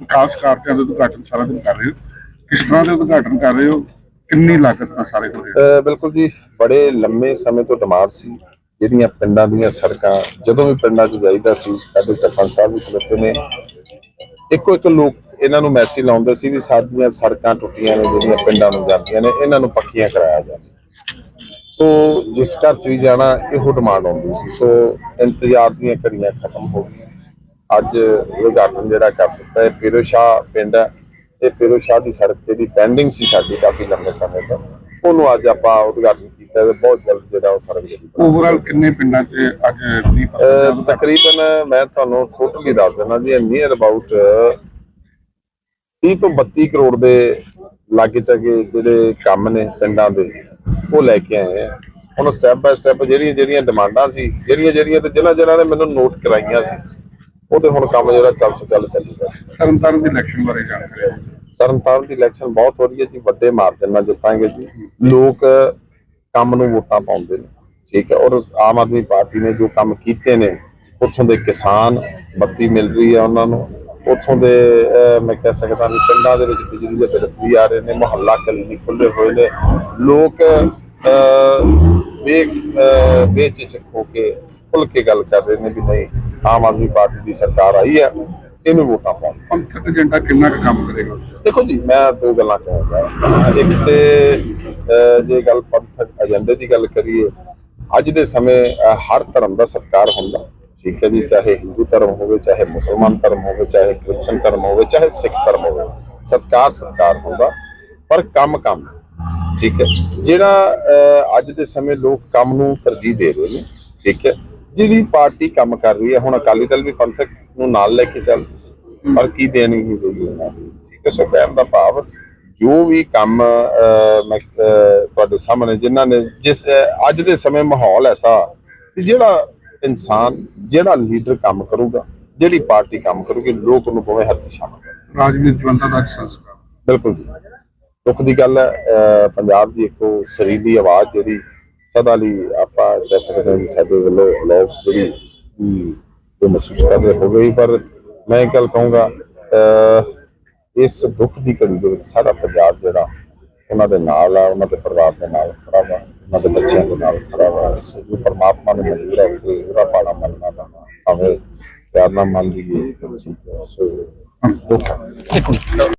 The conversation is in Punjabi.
ਵਿਕਾਸ ਕਾਰਜਾਂ ਦਾ ਉਦਘਾਟਨ ਸਾਰਾ ਦਿਨ ਕਰ ਰਹੇ ਹੋ, ਕਿਸ ਤਰ੍ਹਾਂ ਦੇ ਉਦਘਾਟਨ ਕਰ ਰਹੇ ਹੋ, ਕਿੰਨੀ ਲਾਗਤ ਨਾਲ ਸਾਰੇ ਹੋ ਰਹੇ ਬਿਲਕੁਲ ਜੀ, ਬੜੇ ਲੰਮੇ ਸਮੇਂ ਤੋਂ ਡਿਮਾਂਡ ਸੀ ਜਿਹੜੀਆਂ ਪਿੰਡਾਂ ਦੀਆਂ ਸੜਕਾਂ, ਜਦੋਂ ਵੀ ਪਿੰਡਾਂ 'ਚ ਜਾਈਦਾ ਸੀ, ਸਾਡੇ ਸਰਪੰਚ ਸਾਹਿਬ ਵੀ ਖਲੋਤੇ ਨੇ। ਇੱਕੋ ਇੱਕ ਲੋਕ ਇਹਨਾਂ ਨੂੰ ਮੈਸੇਜ ਲਾਉਂਦੇ ਸੀ ਵੀ ਸਾਡੀਆਂ ਸੜਕਾਂ ਟੁੱਟੀਆਂ ਨੇ, ਜਿਹੜੀਆਂ ਪਿੰਡਾਂ ਨੂੰ ਜਾਂਦੀਆਂ ਨੇ, ਇਹਨਾਂ ਨੂੰ ਪੱਕੀਆਂ ਕਰਾਇਆ ਜਾਵੇ। ਸੋ ਜਿਸ ਘਰ 'ਚ ਵੀ ਜਾਣਾ, ਇਹੋ ਡਿਮਾਂਡ ਆਉਂਦੀ ਸੀ। ਸੋ ਇੰਤਜ਼ਾਰ ਦੀਆਂ ਘੜੀਆਂ ਖਤਮ ਹੋ ਗਈਆਂ। ਅੱਜ ਉਦਘਾਟਨ ਜਿਹੜਾ ਕਰ ਦਿੱਤਾ ਹੈ ਫਿਰੋਸ਼ਾ ਪਿੰਡ ਹੈ ਇਹ ਫਿਰੋਸ਼ਾ ਦੀ ਸੜਕ ਜਿਹੜੀ ਪੈਂਡਿੰਗ ਸੀ ਸਾਡੀ ਕਾਫੀ ਲੰਮੇ ਸਮੇਂ ਤੋਂ ਉਹਨੂੰ ਅੱਜ ਆਪਾਂ ਉਦਘਾਟਨ ਕੀਤਾ ਤੇ ਬਹੁਤ ਜਲਦ ਜਿਹੜਾ ਉਹ ਸੜਕ ਜਿਹੜੀ ਓਵਰਆਲ ਕਿੰਨੇ ਪਿੰਡਾਂ 'ਚ ਅੱਜ ਨਹੀਂ ਤਕਰੀਬਨ ਮੈਂ ਤੁਹਾਨੂੰ ਟੋਟਲੀ ਦੱਸ ਦਿੰਦਾ ਜੀ ਨੀਅਰ ਅਬਾਊਟ 30 ਤੋਂ 32 ਕਰੋੜ ਦੇ ਲਾਗੇ ਚਾਗੇ ਜਿਹੜੇ ਕੰਮ ਨੇ ਪਿੰਡਾਂ ਦੇ ਉਹ ਲੈ ਕੇ ਆਏ ਆ। ਹੁਣ ਸਟੈਪ ਬਾਏ ਸਟੈਪ ਜਿਹੜੀਆਂ ਜਿਹੜੀਆਂ ਡਿਮਾਂਡਾਂ ਸੀ ਜਿਹੜੀਆਂ ਜਿਹੜੀਆਂ ਤੇ ਜਿਨ੍ਹਾਂ ਜਿਨ੍ਹਾਂ ਨੇ ਮੈਨੂੰ ਨੋਟ ਕਰਾਈਆਂ ਸੀ ਉਹ ਤੇ ਹੁਣ ਕੰਮ ਜਿਹੜਾ ਚੱਲ ਸੋ ਚੱਲ ਚੱਲੂਗਾ ਤਰਨਤਾਰਨ ਦੀ ਇਲੈਕਸ਼ਨ ਬਾਰੇ ਜਾਣਕਾਰੀ। ਤਰਨਤਾਰਨ ਦੀ ਇਲੈਕਸ਼ਨ ਬਹੁਤ ਵਧੀਆ ਜੀ ਵੱਡੇ ਮਾਰਜਨ ਨਾਲ ਜਿੱਤਾਂਗੇ ਜੀ। ਲੋਕ ਕੰਮ ਨੂੰ ਵੋਟਾਂ ਪਾਉਂਦੇ ਨੇ ਠੀਕ ਹੈ। ਔਰ ਆਮ ਆਦਮੀ ਪਾਰਟੀ ਨੇ ਜੋ ਕੰਮ ਕੀਤੇ ਨੇ ਉੱਥੋਂ ਦੇ ਕਿਸਾਨ ਬੱਤੀ ਮਿਲ ਰਹੀ ਹੈ ਉਹਨਾਂ ਨੂੰ। ਉੱਥੋਂ ਦੇ ਮੈਂ ਕਹਿ ਸਕਦਾ ਵੀ ਪਿੰਡਾਂ ਦੇ ਵਿੱਚ ਬਿਜਲੀ ਦੇ ਬਿੱਲ ਵੀ ਆ ਰਹੇ ਨੇ ਮੁਹੱਲਾ ਕਲੀਨਿਕ ਖੁੱਲੇ ਹੋਏ ਨੇ। ਲੋਕ ਬੇ ਬੇਝਿਜਕ ਹੋ ਕੇ ਖੁੱਲ ਕੇ ਗੱਲ ਕਰ ਰਹੇ ਨੇ ਵੀ ਨਹੀਂ ਆਮ ਆਦਮੀ ਪਾਰਟੀ ਦੀ ਸਰਕਾਰ ਆਈ ਹੈ ਇਹਨੂੰ ਵੋਟਾਂ ਪਾਓ ਪੰਥਕ ਏਜੰਡਾ ਕਿੰਨਾ ਕੁ ਕੰਮ ਕਰੇਗਾ? ਦੇਖੋ ਜੀ ਮੈਂ ਦੋ ਗੱਲਾਂ ਕਹਾਂਗਾ। ਇੱਕ ਤੇ ਜੇ ਗੱਲ ਪੰਥਕ ਏਜੰਡੇ ਦੀ ਗੱਲ ਕਰੀਏ ਅੱਜ ਦੇ ਸਮੇਂ ਹਰ ਧਰਮ ਦਾ ਸਤਿਕਾਰ ਹੁੰਦਾ। ਠੀਕ ਹੈ ਜੀ ਚਾਹੇ ਹਿੰਦੂ ਧਰਮ ਹੋਵੇ ਚਾਹੇ ਮੁਸਲਮਾਨ ਧਰਮ ਹੋਵੇ ਚਾਹੇ ਕ੍ਰਿਸਚਨ ਧਰਮ ਹੋਵੇ ਚਾਹੇ ਸਿੱਖ ਧਰਮ ਹੋਵੇ ਸਤਿਕਾਰ ਸਤਿਕਾਰ ਹੁੰਦਾ। ਪਰ ਕੰਮ ਕੰਮ ਠੀਕ ਹੈ। ਜਿਹੜਾ ਅੱਜ ਦੇ ਸਮੇਂ ਲੋਕ ਕੰਮ ਨੂੰ ਤਰਜੀਹ ਦੇ ਰਹੇ ਨੇ ਠੀਕ ਹੈ। ਜਿਹੜੀ ਪਾਰਟੀ ਕੰਮ ਕਰ ਰਹੀ ਹੈ ਹੁਣ ਅਕਾਲੀ ਦਲ ਵੀ ਪੰਥਕ ਨੂੰ ਨਾਲ ਲੈ ਕੇ ਚੱਲ ਰਹੀ ਸੀ। ਪਰ ਕੀ ਦੇਣੀ ਹੀ ਰਹੀ ਹੈ ਠੀਕ ਹੈ ਸੋ ਕਹਿਣ ਦਾ ਭਾਵ ਜੋ ਵੀ ਕੰਮ ਮੈਂ ਤੁਹਾਡੇ ਸਾਹਮਣੇ ਜਿਨ੍ਹਾਂ ਨੇ ਜਿਸ ਅੱਜ ਦੇ ਸਮੇਂ ਮਾਹੌਲ ਐਸਾ ਜਿਹੜਾ ਇਨਸਾਨ ਜਿਹੜਾ ਲੀਡਰ ਕੰਮ ਕਰੂਗਾ ਜਿਹੜੀ ਪਾਰਟੀ ਕੰਮ ਕਰੂਗੀ ਲੋਕ ਉਹਨੂੰ ਭਾਵੇਂ ਹੱਥ ਸ਼ਾਮਲ ਰਾਜਵੀਰ ਜਵੰਦਾ ਦਾ ਸੰਸਕਾਰ। ਬਿਲਕੁਲ ਜੀ। ਦੁੱਖ ਦੀ ਗੱਲ ਹੈ ਪੰਜਾਬ ਦੀ ਇੱਕ ਸਰੀਲੀ ਆਵਾਜ਼ ਜਿਹੜੀ ਸਦਾ ਲਈ ਆਪਾਂ ਕਹਿ ਸਕਦੇ ਹਾਂ ਸਾਡੇ ਵੱਲੋਂ ਲੋਕ ਜਿਹੜੀ ਅਮ, ਮਹਿਸੂਸ ਕਰ ਹੋ ਗਈ ਪਰ ਮੈਂ ਇੱਕ ਗੱਲ ਕਹੂੰਗਾ ਇਸ ਦੁੱਖ ਦੀ ਘੜੀ ਦੇ ਵਿੱਚ ਸਾਰਾ ਪੰਜਾਬ ਜਿਹੜਾ ਉਹਨਾਂ ਦੇ ਨਾਲ ਆ ਉਹਨਾਂ ਦੇ ਪਰਿਵਾਰ ਦੇ ਨਾਲ ਖੜਾ ਵਾ ਉਹਨਾਂ ਦੇ ਬੱਚਿਆਂ ਦੇ ਨਾਲ ਖੜਾ ਵਾ। ਸੋ ਜੋ ਪਰਮਾਤਮਾ ਨੇ ਮਨਜ਼ੂਰ ਹੈ ਕਿ ਉਹਦਾ ਪਾਣਾ ਮੰਨਣਾ ਦਾ ਭਾਵੇਂ ਪਿਆਰ ਨਾਲ ਮੰਨ ਲਈਏ ਸੋ ਦੁੱਖ